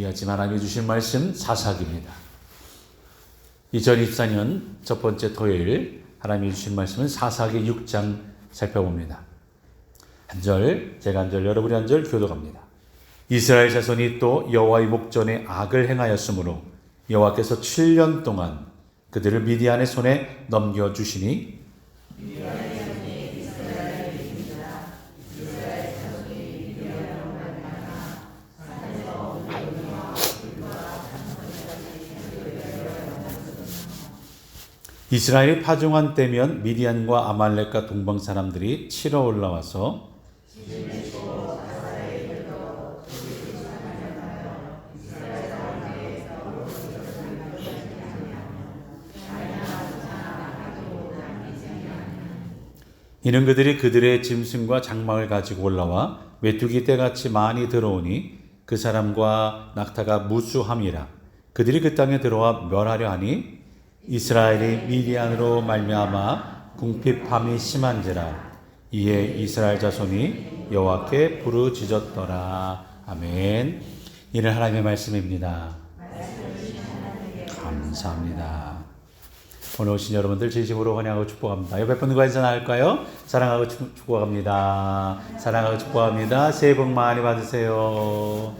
이 아침 하나님이 주신 말씀 사사기입니다. 2024년 첫 번째 토요일 하나님이 주신 말씀은 사사기 6장 살펴봅니다. 한 절, 제가 한 절, 여러분이 한 절 교도갑니다. 이스라엘 자손이 또 여호와의 목전에 악을 행하였으므로 여호와께서 7년 동안 그들을 미디안의 손에 넘겨 주시니 이스라엘이 파종한 때면 미디안과 아말렉과 동방 사람들이 치러 올라와서 이는 그들이 그들의 짐승과 장막을 가지고 올라와 메뚜기 떼같이 많이 들어오니 그 사람과 낙타가 무수함이라. 그들이 그 땅에 들어와 멸하려 하니 이스라엘이 미디안으로 말미암아 궁핍함이 심한지라 이에 이스라엘 자손이 여호와께 부르짖었더라 아멘 이는 하나님의 말씀입니다 감사합니다 오늘 오신 여러분들 진심으로 환영하고 축복합니다. 옆에 분과 인사 나을까요? 사랑하고 축- 축복합니다. 사랑하고 축복합니다. 새해 복 많이 받으세요.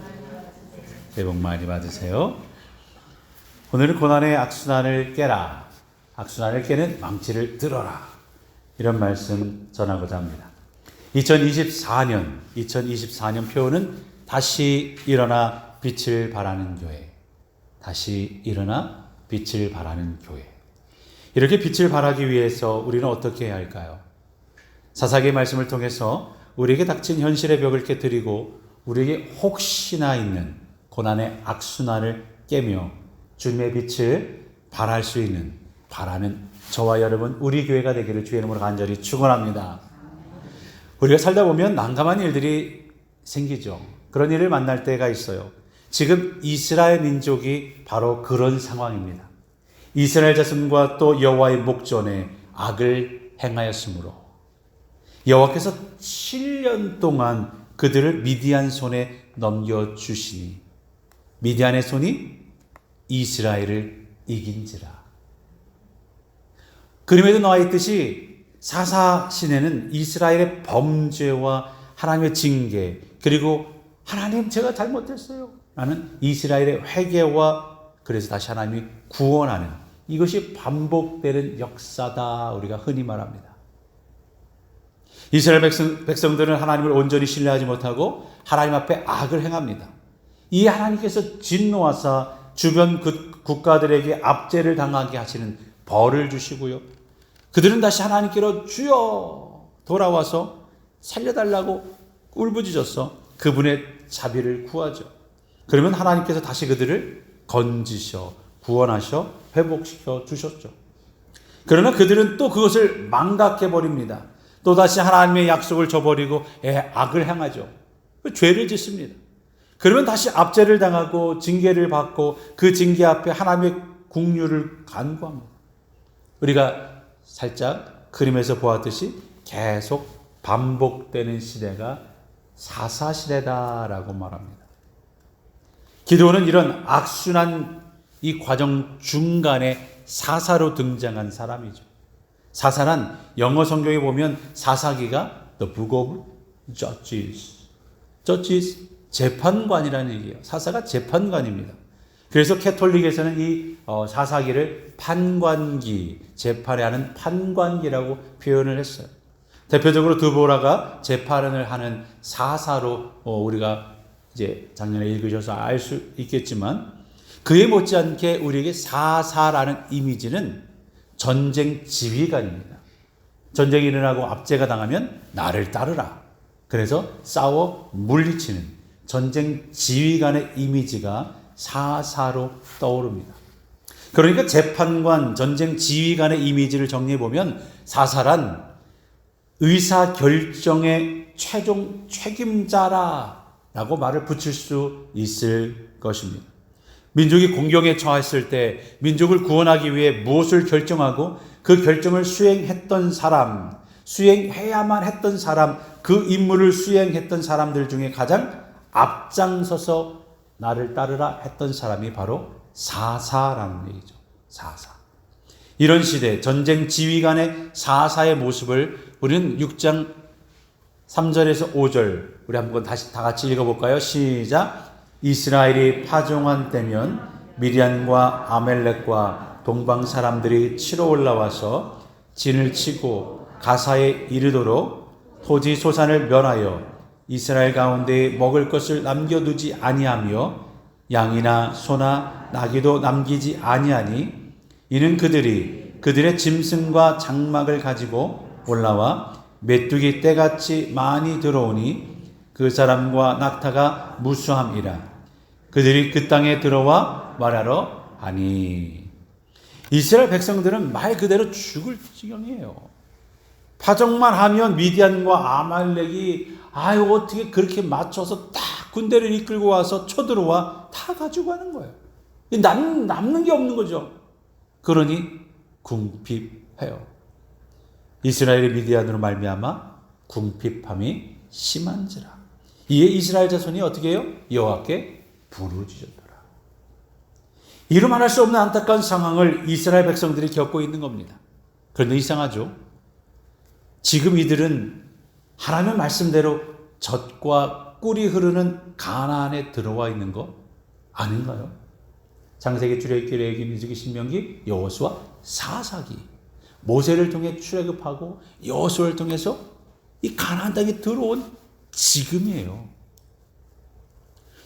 새해 복 많이 받으세요. 오늘은 고난의 악순환을 깨라. 악순환을 깨는 망치를 들어라. 이런 말씀 전하고자 합니다. 2024년, 2024년 표어는 다시 일어나 빛을 발하는 교회. 다시 일어나 빛을 발하는 교회. 이렇게 빛을 발하기 위해서 우리는 어떻게 해야 할까요? 사사기의 말씀을 통해서 우리에게 닥친 현실의 벽을 깨뜨리고 우리에게 혹시나 있는 고난의 악순환을 깨며 주님의 빛을 발할 수 있는 바라는 저와 여러분 우리 교회가 되기를 주의 이름으로 간절히 축원합니다. 우리가 살다 보면 난감한 일들이 생기죠. 그런 일을 만날 때가 있어요. 지금 이스라엘 민족이 바로 그런 상황입니다. 이스라엘 자손과 또 여호와의 목전에 악을 행하였으므로 여호와께서 7년 동안 그들을 미디안 손에 넘겨 주시니 미디안의 손이 이스라엘을 이긴지라. 그림에도 나와 있듯이 사사 시내는 이스라엘의 범죄와 하나님의 징계 그리고 하나님 제가 잘못했어요. 라는 이스라엘의 회개와 그래서 다시 하나님이 구원하는 이것이 반복되는 역사다 우리가 흔히 말합니다. 이스라엘 백성, 백성들은 하나님을 온전히 신뢰하지 못하고 하나님 앞에 악을 행합니다. 이 하나님께서 진노하사 주변 그 국가들에게 압제를 당하게 하시는 벌을 주시고요. 그들은 다시 하나님께로 주여 돌아와서 살려달라고 울부짖어서 그분의 자비를 구하죠. 그러면 하나님께서 다시 그들을 건지셔 구원하셔 회복시켜 주셨죠. 그러나 그들은 또 그것을 망각해 버립니다. 또 다시 하나님의 약속을 저버리고 애 악을 행하죠. 죄를 짓습니다. 그러면 다시 압제를 당하고 징계를 받고 그 징계 앞에 하나님의 국류를 간구합니다. 우리가 살짝 그림에서 보았듯이 계속 반복되는 시대가 사사 시대다라고 말합니다. 기도는 이런 악순환 이 과정 중간에 사사로 등장한 사람이죠. 사사란 영어 성경에 보면 사사기가 the book of judges. judges 재판관이라는 얘기예요. 사사가 재판관입니다. 그래서 캐톨릭에서는 이 어, 사사기를 판관기, 재판에 하는 판관기라고 표현을 했어요. 대표적으로 드보라가 재판을 하는 사사로 어, 우리가 이제 작년에 읽으셔서 알 수 있겠지만 그에 못지않게 우리에게 사사라는 이미지는 전쟁 지휘관입니다. 전쟁이 일어나고 압제가 당하면 나를 따르라. 그래서 싸워 물리치는 전쟁 지휘관의 이미지가 사사로 떠오릅니다. 그러니까 재판관, 전쟁 지휘관의 이미지를 정리해 보면 사사란 의사 결정의 최종 책임자라라고 말을 붙일 수 있을 것입니다. 민족이 공경에 처했을 때 민족을 구원하기 위해 무엇을 결정하고 그 결정을 수행했던 사람, 수행해야만 했던 사람, 그 임무를 수행했던 사람들 중에 가장 앞장서서 나를 따르라 했던 사람이 바로 사사라는 얘기죠. 사사. 이런 시대 전쟁 지휘관의 사사의 모습을 우리는 6장 3절에서 5절 우리 한번 다시 다 같이 읽어 볼까요? 시작. 이스라엘이 파종한 때면 미디안과 아멜렉과 동방 사람들이 치러 올라와서 진을 치고 가사에 이르도록 토지 소산을 멸하여 이스라엘 가운데 먹을 것을 남겨두지 아니하며 양이나 소나 나귀도 남기지 아니하니 이는 그들이 그들의 짐승과 장막을 가지고 올라와 메뚜기 떼같이 많이 들어오니 그 사람과 낙타가 무수함이라 그들이 그 땅에 들어와 말하러 하니 이스라엘 백성들은 말 그대로 죽을 지경이에요. 파종만 하면 미디안과 아말렉이 아유 어떻게 그렇게 맞춰서 딱 군대를 이끌고 와서 쳐들어와 다 가지고 가는 거예요. 남, 남는 게 없는 거죠. 그러니 궁핍해요. 이스라엘의 미디안으로 말미암아 궁핍함이 심한지라. 이에 이스라엘 자손이 어떻게 해요? 여호와께 부르짖었더라. 이루 말할 수 없는 안타까운 상황을 이스라엘 백성들이 겪고 있는 겁니다. 그런데 이상하죠? 지금 이들은 하나님의 말씀대로 젖과 꿀이 흐르는 가나안에 들어와 있는 거 아닌가요? 장세기 출애굽기 레위기 민수기 신명기 여호수아 사사기 모세를 통해 출애굽하고 여호수아를 통해서 이 가나안 땅에 들어온 지금이에요.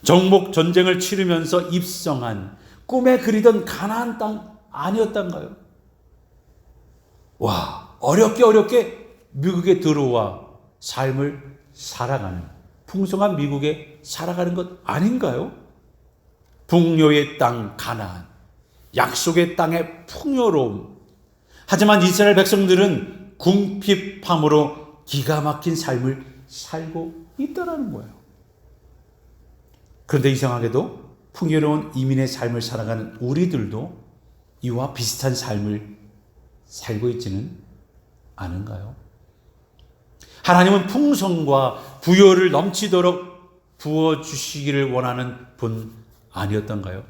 정복 전쟁을 치르면서 입성한 꿈에 그리던 가나안 땅 아니었단가요? 와 어렵게 어렵게 미국에 들어와 삶을 살아가는 풍성한 미국에 살아가는 것 아닌가요? 북료의 땅 가나안, 약속의 땅의 풍요로움. 하지만 이스라엘 백성들은 궁핍함으로 기가 막힌 삶을 살고 있다라는 거예요. 그런데 이상하게도 풍요로운 이민의 삶을 살아가는 우리들도 이와 비슷한 삶을 살고 있지는 않은가요? 하나님은 풍성과 부여를 넘치도록 부어주시기를 원하는 분 아니었던가요?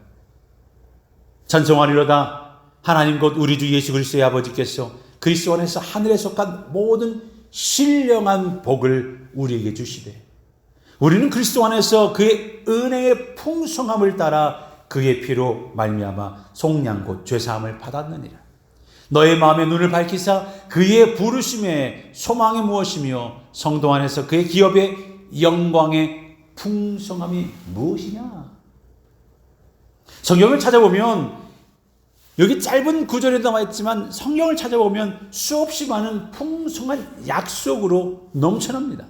찬송하리로다 하나님 곧 우리 주 예수 그리스도의 아버지께서 그리스도 안에서 하늘에 속한 모든 신령한 복을 우리에게 주시되 우리는 그리스도 안에서 그의 은혜의 풍성함을 따라 그의 피로 말미암아 속량 곧 죄사함을 받았느니라. 너의 마음의 눈을 밝히사 그의 부르심의 소망이 무엇이며 성도 안에서 그의 기업의 영광의 풍성함이 무엇이냐? 성경을 찾아보면 여기 짧은 구절에 나와 있지만 성경을 찾아보면 수없이 많은 풍성한 약속으로 넘쳐납니다.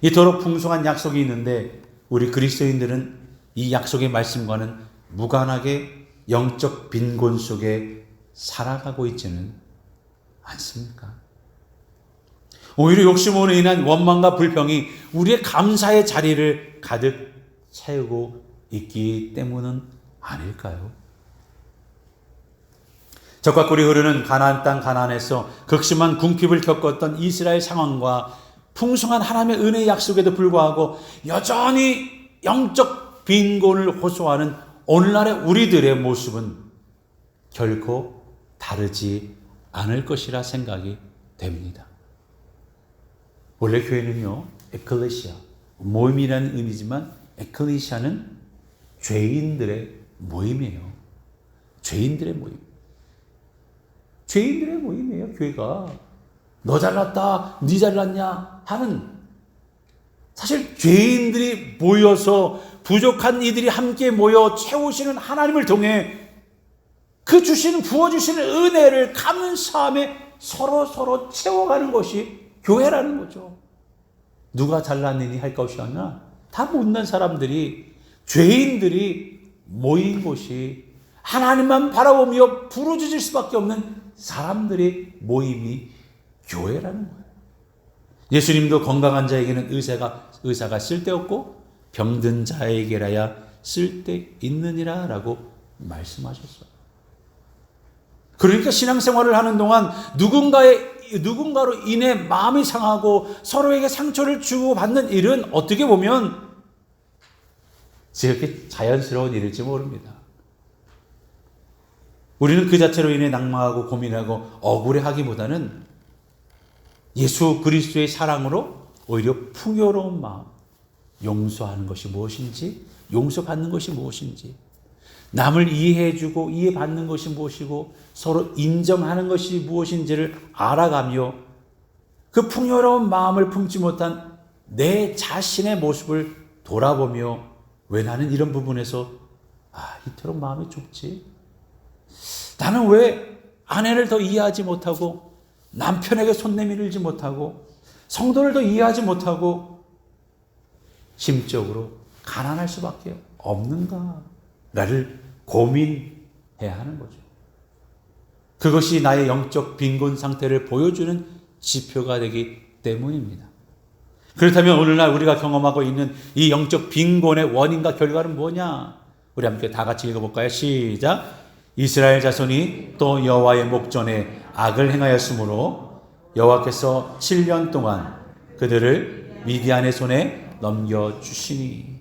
이토록 풍성한 약속이 있는데 우리 그리스도인들은 이 약속의 말씀과는 무관하게 영적 빈곤 속에 살아가고 있지는 않습니까? 오히려 욕심으로 인한 원망과 불평이 우리의 감사의 자리를 가득 채우고 있기 때문은 아닐까요? 적과 꿀이 흐르는 가나안 땅 가나안에서 극심한 궁핍을 겪었던 이스라엘 상황과 풍성한 하나님의 은혜 약속에도 불구하고 여전히 영적 빈곤을 호소하는 오늘날의 우리들의 모습은 결코 다르지 않을 것이라 생각이 됩니다. 원래 교회는요, 에클레시아, 모임이라는 의미지만 에클레시아는 죄인들의 모임이에요. 죄인들의 모임. 죄인들의 모임이에요, 교회가. 너 잘났다, 네 잘났냐 하는 사실 죄인들이 모여서 부족한 이들이 함께 모여 채우시는 하나님을 통해 그 주시는 부어주시는 은혜를 감사함에 서로 서로 채워가는 것이 교회라는 거죠. 누가 잘났느니 할 것이 아니라 다 못난 사람들이 죄인들이 모인 곳이 하나님만 바라보며 부르짖을 수밖에 없는 사람들의 모임이 교회라는 거예요. 예수님도 건강한 자에게는 의사가 의사가 쓸데없고 병든 자에게라야 쓸데 있느니라라고 말씀하셨어요. 그러니까 신앙생활을 하는 동안 누군가의 누군가로 인해 마음이 상하고 서로에게 상처를 주고 받는 일은 어떻게 보면 그렇게 자연스러운 일일지 모릅니다. 우리는 그 자체로 인해 낭망하고 고민하고 억울해하기보다는 예수 그리스도의 사랑으로 오히려 풍요로운 마음, 용서하는 것이 무엇인지, 용서받는 것이 무엇인지, 남을 이해해주고 이해받는 것이 무엇이고 서로 인정하는 것이 무엇인지를 알아가며 그 풍요로운 마음을 품지 못한 내 자신의 모습을 돌아보며 왜 나는 이런 부분에서 아, 이토록 마음이 좁지? 나는 왜 아내를 더 이해하지 못하고 남편에게 손 내밀지 못하고 성도를 더 이해하지 못하고 심적으로 가난할 수밖에 없는가 를 고민해야 하는 거죠. 그것이 나의 영적 빈곤 상태를 보여주는 지표가 되기 때문입니다. 그렇다면 오늘날 우리가 경험하고 있는 이 영적 빈곤의 원인과 결과는 뭐냐? 우리 함께 다 같이 읽어볼까요? 시작. 이스라엘 자손이 또 여호와의 목전에 악을 행하였으므로 여호와께서 7년 동안 그들을 미디안의 손에 넘겨 주시니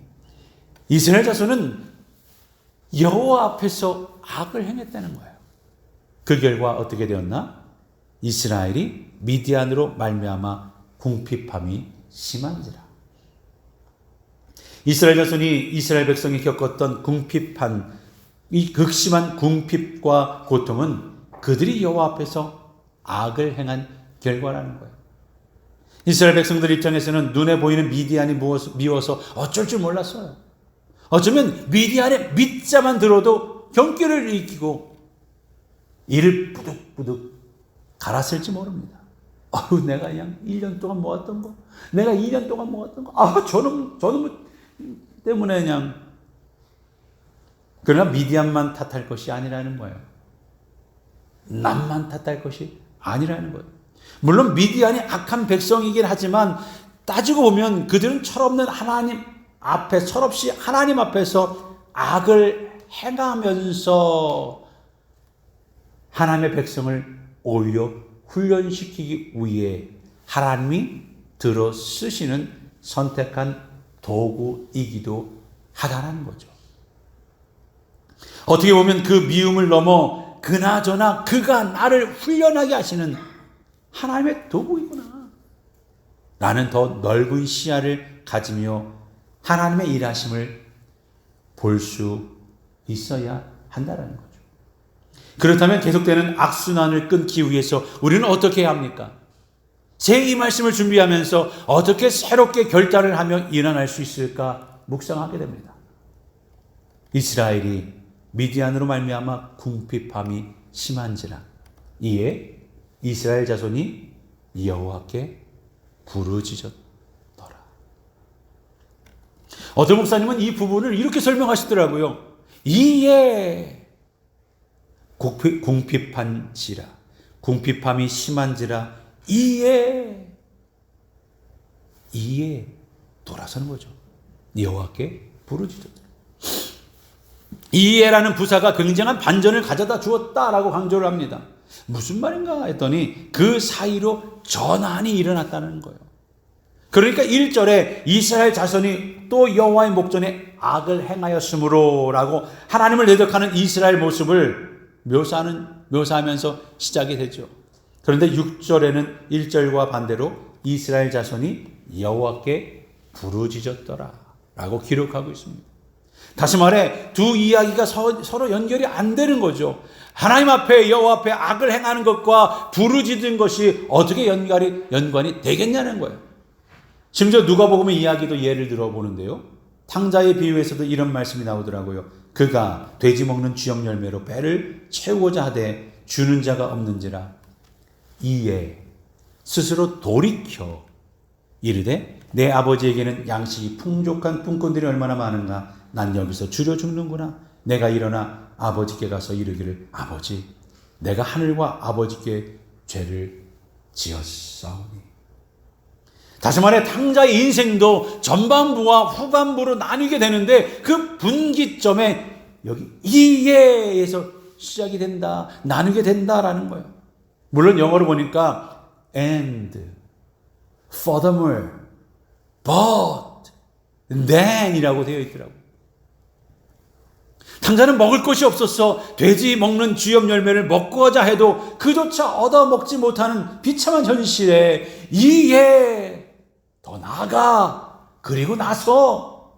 이스라엘 자손은 여호와 앞에서 악을 행했다는 거예요. 그 결과 어떻게 되었나? 이스라엘이 미디안으로 말미암아 궁핍함이 심한지라. 이스라엘 자손이 이스라엘 백성이 겪었던 궁핍한 이 극심한 궁핍과 고통은 그들이 여호와 앞에서 악을 행한 결과라는 거예요. 이스라엘 백성들 입장에서는 눈에 보이는 미디안이 미워서 어쩔 줄 몰랐어요. 어쩌면 미디안의 밑자만 들어도 경기를 일으키고 이를 뿌득뿌득 갈았을지 모릅니다. 아우 내가 그냥 1년 동안 모았던 거, 내가 2년 동안 모았던 거, 아 저놈 저놈 때문에 그냥 그러나 미디안만 탓할 것이 아니라는 거예요. 남만 탓할 것이 아니라는 거예요. 물론 미디안이 악한 백성이긴 하지만 따지고 보면 그들은 철없는 하나님 앞에 철없이 하나님 앞에서 악을 행하면서 하나님의 백성을 오히려 훈련시키기 위해 하나님이 들어 쓰시는 선택한 도구이기도 하다라는 거죠. 어떻게 보면 그 미움을 넘어 그나저나 그가 나를 훈련하게 하시는 하나님의 도구이구나. 나는 더 넓은 시야를 가지며 하나님의 일하심을 볼 수 있어야 한다는 거죠. 그렇다면 계속되는 악순환을 끊기 위해서 우리는 어떻게 해야 합니까? 제이 말씀을 준비하면서 어떻게 새롭게 결단을 하며 일어날 수 있을까 묵상하게 됩니다. 이스라엘이 미디안으로 말미암아 궁핍함이 심한지라 이에 이스라엘 자손이 여호와께 부르짖었더라. 어떤 목사님은 이 부분을 이렇게 설명하시더라고요. 이에 궁핍한지라 궁핍함이 심한지라 이에 이에 돌아서는 거죠. 여호와께 부르짖었다. 이해라는 부사가 굉장한 반전을 가져다 주었다라고 강조를 합니다. 무슨 말인가 했더니 그 사이로 전환이 일어났다는 거예요. 그러니까 1절에 이스라엘 자손이 또 여호와의 목전에 악을 행하였으므로라고 하나님을 대적하는 이스라엘 모습을 묘사하는 묘사하면서 시작이 되죠. 그런데 6절에는 1절과 반대로 이스라엘 자손이 여호와께 부르짖었더라라고 기록하고 있습니다. 다시 말해 두 이야기가 서 로 연결이 안 되는 거죠. 하나님 앞에 여호와 앞에 악을 행하는 것과 부르짖은 것이 어떻게 연관이 연관이 되겠냐는 거예요. 심지어 누가복음의 이야기도 예를 들어 보는데요. 탕자의 비유에서도 이런 말씀이 나오더라고요. 그가 돼지 먹는 쥐역 열매로 배를 채우고자 하되 주는 자가 없는지라 이에 스스로 돌이켜 이르되 내 아버지에게는 양식이 풍족한 품꾼들이 얼마나 많은가 난 여기서 줄여 죽는구나. 내가 일어나 아버지께 가서 이르기를 아버지 내가 하늘과 아버지께 죄를 지었사오니 다시 말해 탕자의 인생도 전반부와 후반부로 나뉘게 되는데 그 분기점에 여기 이에에서 시작이 된다 나누게 된다라는 거예요. 물론 영어로 보니까 and furthermore but then이라고 되어 있더라고요. 당자는 먹을 것이 없었어. 돼지 먹는 쥐염 열매를 먹고자 해도 그조차 얻어 먹지 못하는 비참한 현실에 더 나아가 그리고 나서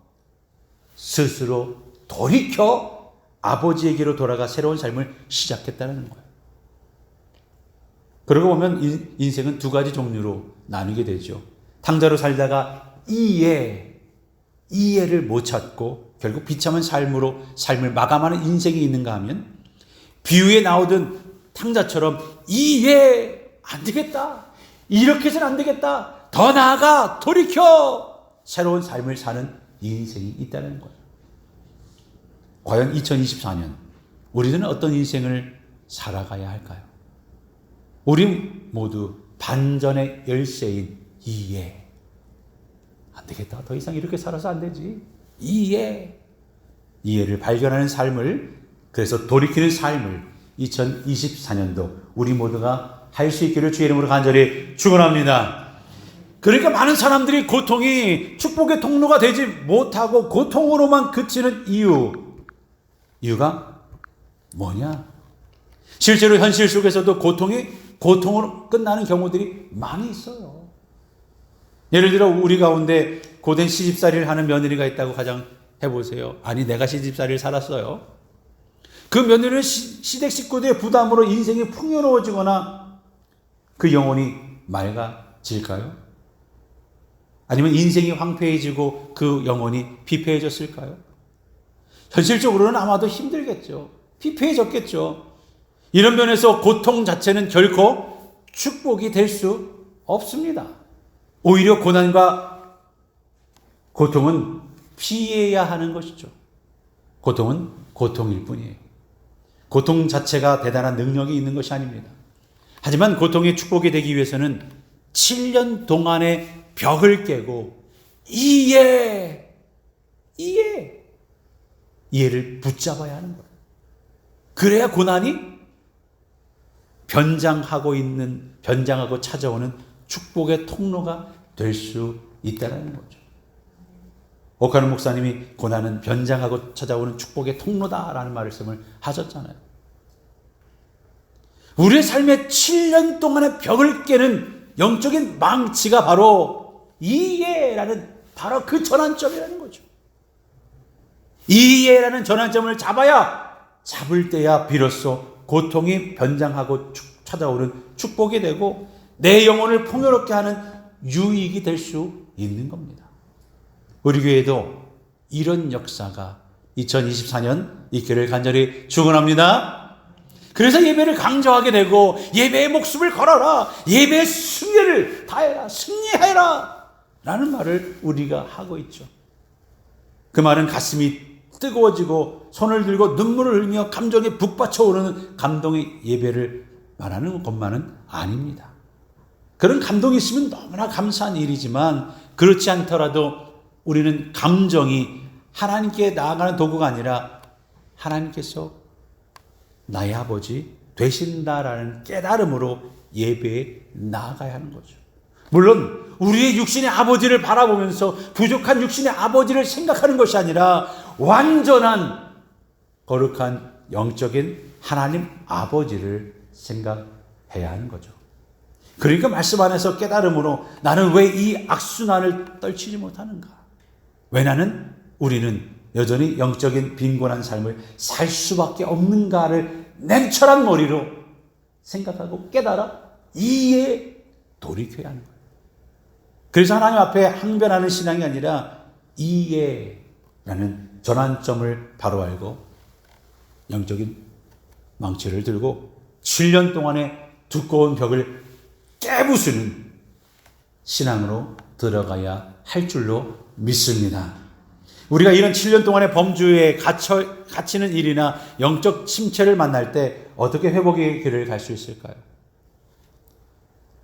스스로 돌이켜 아버지에게로 돌아가 새로운 삶을 시작했다는 거예요. 그러고 보면 인- 인생은 두 가지 종류로 나누게 되죠. 탕자로 살다가 이해, 이해를 못 찾고 결국 비참한 삶으로 삶을 마감하는 인생이 있는가 하면 비유에 나오던 탕자처럼 이해 안 되겠다. 이렇게 해서는 안 되겠다. 더 나아가 돌이켜 새로운 삶을 사는 인생이 있다는 거예요. 과연 2024년 우리들은 어떤 인생을 살아가야 할까요? 우리 모두 반전의 열쇠인 이해. 안 되겠다. 더 이상 이렇게 살아서 안 되지. 이해. 이해를 발견하는 삶을 그래서 돌이키는 삶을 2024년도 우리 모두가 할 수 있기를 주의 이름으로 간절히 축원합니다. 그러니까 많은 사람들이 고통이 축복의 통로가 되지 못하고 고통으로만 그치는 이유. 이유가 뭐냐? 실제로 현실 속에서도 고통이 고통으로 끝나는 경우들이 많이 있어요. 예를 들어 우리 가운데 고된 시집살이를 하는 며느리가 있다고 가정 해보세요. 아니 내가 시집살이를 살았어요. 그 며느리는 시, 시댁 식구들의 부담으로 인생이 풍요로워지거나 그 영혼이 맑아질까요? 아니면 인생이 황폐해지고 그 영혼이 피폐해졌을까요? 현실적으로는 아마도 힘들겠죠. 피폐해졌겠죠. 이런 면에서 고통 자체는 결코 축복이 될 수 없습니다. 오히려 고난과 고통은 피해야 하는 것이죠. 고통은 고통일 뿐이에요. 고통 자체가 대단한 능력이 있는 것이 아닙니다. 하지만 고통이 축복이 되기 위해서는 7년 동안의 벽을 깨고 이해, 이해, 이해를 붙잡아야 하는 거예요. 그래야 고난이 변장하고 있는, 변장하고 찾아오는 축복의 통로가 될 수 있다는 거죠. 오카노 목사님이 고난은 변장하고 찾아오는 축복의 통로다라는 말씀을 하셨잖아요. 우리의 삶의 7년 동안의 벽을 깨는 영적인 망치가 바로 이해라는 바로 그 전환점이라는 거죠. 이해라는 전환점을 잡아야 잡을 때야 비로소 고통이 변장하고 축- 찾아오는 축복이 되고 내 영혼을 풍요롭게 하는 유익이 될 수 있는 겁니다. 우리 교회도 이런 역사가 2024년 있기를 간절히 축원합니다. 그래서 예배를 강조하게 되고 예배의 목숨을 걸어라. 예배의 승리를 다해라. 승리해라. 라는 말을 우리가 하고 있죠. 그 말은 가슴이 뜨거워지고 손을 들고 눈물을 흘리며 감정에 북받쳐 오르는 감동의 예배를 말하는 것만은 아닙니다. 그런 감동이 있으면 너무나 감사한 일이지만 그렇지 않더라도 우리는 감정이 하나님께 나아가는 도구가 아니라 하나님께서 나의 아버지 되신다라는 깨달음으로 예배에 나아가야 하는 거죠. 물론 우리의 육신의 아버지를 바라보면서 부족한 육신의 아버지를 생각하는 것이 아니라 완전한 거룩한 영적인 하나님 아버지를 생각해야 하는 거죠. 그러니까 말씀 안에서 깨달음으로 나는 왜 이 악순환을 떨치지 못하는가? 왜 나는 우리는 여전히 영적인 빈곤한 삶을 살 수밖에 없는가를 냉철한 머리로 생각하고 깨달아 이에 돌이켜야 하는 거예요. 그래서 하나님 앞에 항변하는 신앙이 아니라 이해라는 전환점을 바로 알고 영적인 망치를 들고 7년 동안의 두꺼운 벽을 깨부수는 신앙으로 들어가야 할 줄로 믿습니다. 우리가 이런 7년 동안의 범주에 갇혀, 갇히는 일이나 영적 침체를 만날 때 어떻게 회복의 길을 갈 수 있을까요?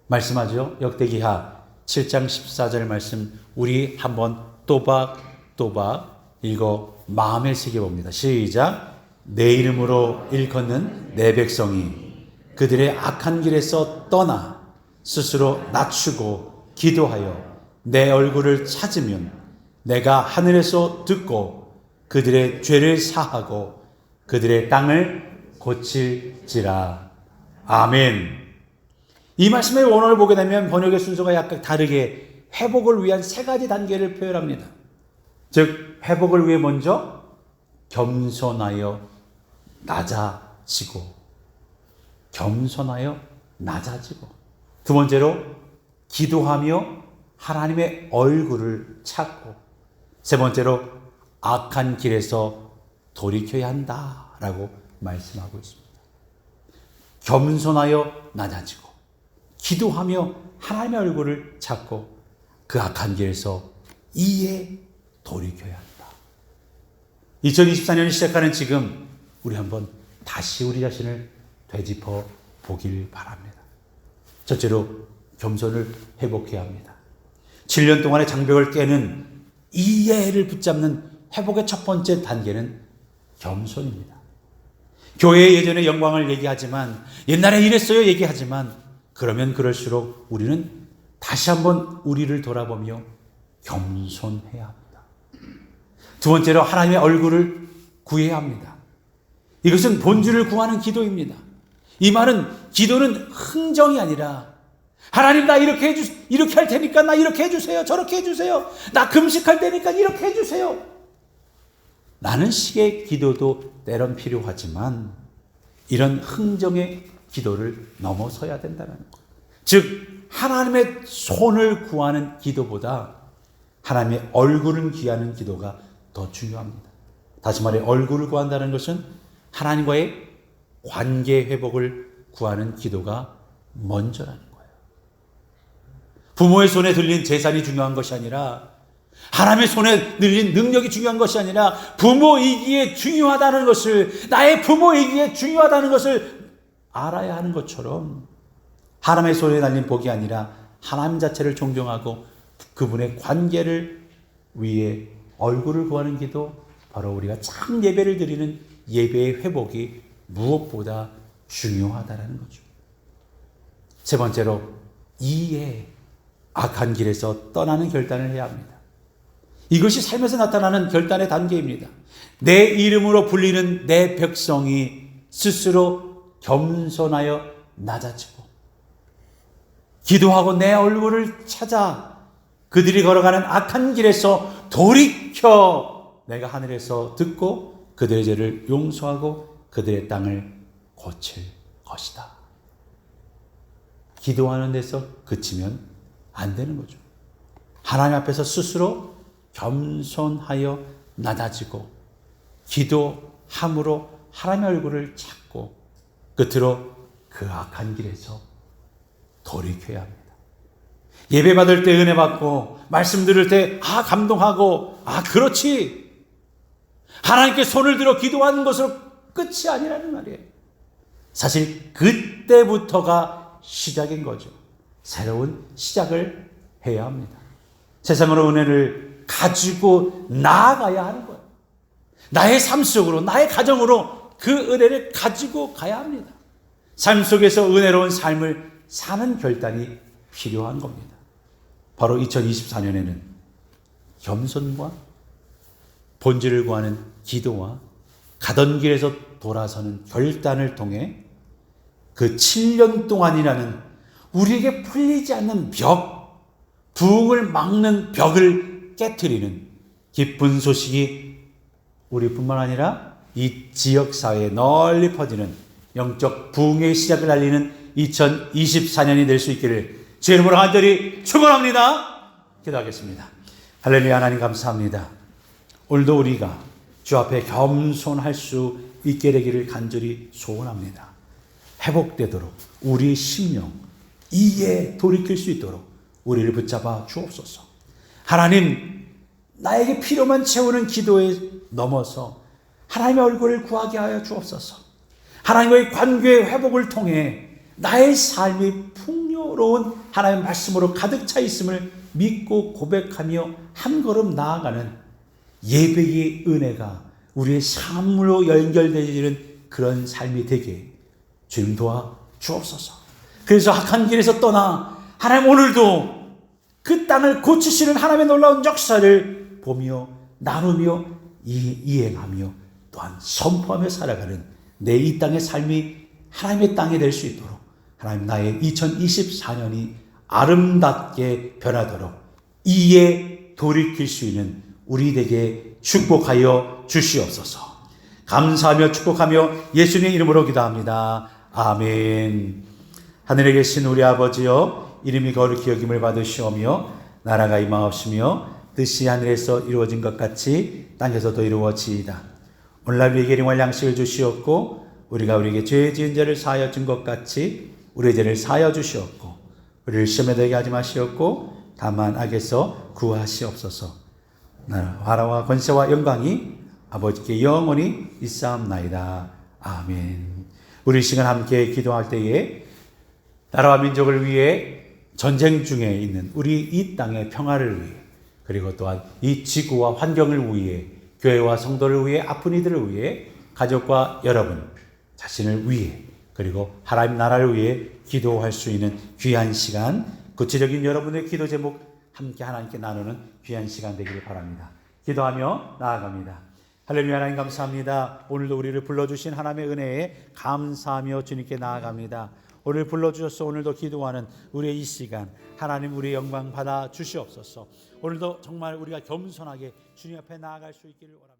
말씀하죠. 역대기하 7장 14절 말씀 우리 한번 또박또박 읽어 마음에 새겨 봅니다. 시작. 내 이름으로 일컫는 내 백성이 그들의 악한 길에서 떠나 스스로 낮추고 기도하여 내 얼굴을 찾으면 내가 하늘에서 듣고 그들의 죄를 사하고 그들의 땅을 고칠지라. 아멘. 이 말씀의 원어를 보게 되면 번역의 순서가 약간 다르게 회복을 위한 세 가지 단계를 표현합니다. 즉, 회복을 위해 먼저 겸손하여 낮아지고, 겸손하여 낮아지고, 두 번째로 기도하며 하나님의 얼굴을 찾고, 세 번째로 악한 길에서 돌이켜야 한다라고 말씀하고 있습니다. 겸손하여 낮아지고, 기도하며 하나님의 얼굴을 찾고, 그 악한 길에서 이에 돌이켜야 한다. 2024년을 시작하는 지금 우리 한번 다시 우리 자신을 되짚어 보길 바랍니다. 첫째로 겸손을 회복해야 합니다. 7년 동안의 장벽을 깨는 이해를 붙잡는 회복의 첫 번째 단계는 겸손입니다. 교회 예전의 영광을 얘기하지만 옛날에 이랬어요 얘기하지만 그러면 그럴수록 우리는 다시 한번 우리를 돌아보며 겸손해야 합니다. 두 번째로 하나님의 얼굴을 구해야 합니다. 이것은 본질을 구하는 기도입니다. 이 말은 기도는 흥정이 아니라 하나님 나 이렇게 해주 이렇게 할 테니까 나 이렇게 해주세요 저렇게 해주세요 나 금식할 테니까 이렇게 해주세요 라는 식의 기도도 때론 필요하지만 이런 흥정의 기도를 넘어서야 된다는 것. 즉 하나님의 손을 구하는 기도보다 하나님의 얼굴을 구하는 기도가 더 중요합니다. 다시 말해 얼굴을 구한다는 것은 하나님과의 관계 회복을 구하는 기도가 먼저라는 거예요. 부모의 손에 들린 재산이 중요한 것이 아니라 하나님의 손에 들린 능력이 중요한 것이 아니라 부모이기에 중요하다는 것을 나의 부모이기에 중요하다는 것을 알아야 하는 것처럼 하나님의 손에 달린 복이 아니라 하나님 자체를 존경하고 그분의 관계를 위해 얼굴을 구하는 기도 바로 우리가 참 예배를 드리는 예배의 회복이 무엇보다 중요하다는 거죠. 세 번째로 이에 악한 길에서 떠나는 결단을 해야 합니다. 이것이 삶에서 나타나는 결단의 단계입니다. 내 이름으로 불리는 내 백성이 스스로 겸손하여 낮아지고 기도하고 내 얼굴을 찾아 그들이 걸어가는 악한 길에서 돌이켜 내가 하늘에서 듣고 그들의 죄를 용서하고 그들의 땅을 고칠 것이다. 기도하는 데서 그치면 안 되는 거죠. 하나님 앞에서 스스로 겸손하여 낮아지고 기도함으로 하나님의 얼굴을 찾고 끝으로 그 악한 길에서 돌이켜야 합니다. 예배 받을 때 은혜 받고 말씀 들을 때 아 감동하고 아 그렇지 하나님께 손을 들어 기도하는 것으로 끝이 아니라는 말이에요. 사실 그때부터가 시작인 거죠. 새로운 시작을 해야 합니다. 세상으로 은혜를 가지고 나아가야 하는 거예요. 나의 삶 속으로, 나의 가정으로 그 은혜를 가지고 가야 합니다. 삶 속에서 은혜로운 삶을 사는 결단이 필요한 겁니다. 바로 2024년에는 겸손과 본질을 구하는 기도와 가던 길에서 돌아서는 결단을 통해 그 7년 동안이라는 우리에게 풀리지 않는 벽, 부흥을 막는 벽을 깨뜨리는 기쁜 소식이 우리뿐만 아니라 이 지역 사회에 널리 퍼지는 영적 부흥의 시작을 알리는 2024년이 될 수 있기를 제 이름으로 간절히 축원합니다. 기도하겠습니다. 할렐루야 하나님 감사합니다. 오늘도 우리가 주 앞에 겸손할 수 있게 되기를 간절히 소원합니다. 회복되도록 우리 심령 이에 돌이킬 수 있도록 우리를 붙잡아 주옵소서. 하나님 나에게 필요만 채우는 기도에 넘어서 하나님의 얼굴을 구하게 하여 주옵소서. 하나님과의 관계의 회복을 통해 나의 삶이 풍요로운 하나님의 말씀으로 가득 차 있음을 믿고 고백하며 한 걸음 나아가는 예배의 은혜가 우리의 삶으로 연결되는 그런 삶이 되게 주님 도와 주옵소서. 그래서 악한 길에서 떠나 하나님 오늘도 그 땅을 고치시는 하나님의 놀라운 역사를 보며 나누며 이, 이행하며 또한 선포하며 살아가는 내 이 땅의 삶이 하나님의 땅이 될 수 있도록 하나님 나의 2024년이 아름답게 변하도록 이에 돌이킬 수 있는 우리에게 축복하여 주시옵소서. 감사하며 축복하며 예수님의 이름으로 기도합니다. 아멘. 하늘에 계신 우리 아버지여 이름이 거룩히 여김을 받으시오며 나라가 임하옵시며 뜻이 하늘에서 이루어진 것 같이 땅에서도 이루어지이다. 오늘날 우리에게 일용할 양식을 주시옵고 우리가 우리에게 죄 지은 죄를 사하여 준 것 같이 우리의 죄를 사하여 주시옵고 우리를 시험에 들게 하지 마시옵고 다만 악에서 구하시옵소서. 나라 화라와 권세와 영광이 아버지께 영원히 있사옵나이다. 아멘. 우리 이 시간 함께 기도할 때에 나라와 민족을 위해 전쟁 중에 있는 우리 이 땅의 평화를 위해 그리고 또한 이 지구와 환경을 위해 교회와 성도를 위해 아픈 이들을 위해 가족과 여러분 자신을 위해 그리고 하나님 나라를 위해 기도할 수 있는 귀한 시간 구체적인 여러분의 기도 제목 함께 하나님께 나누는 귀한 시간 되기를 바랍니다. 기도하며 나아갑니다. 할렐루야 하나님 감사합니다. 오늘도 우리를 불러주신 하나님의 은혜에 감사하며 주님께 나아갑니다. 오늘 불러주셔서 오늘도 기도하는 우리의 이 시간 하나님 우리의 영광 받아 주시옵소서. 오늘도 정말 우리가 겸손하게 주님 앞에 나아갈 수 있기를 원합니다.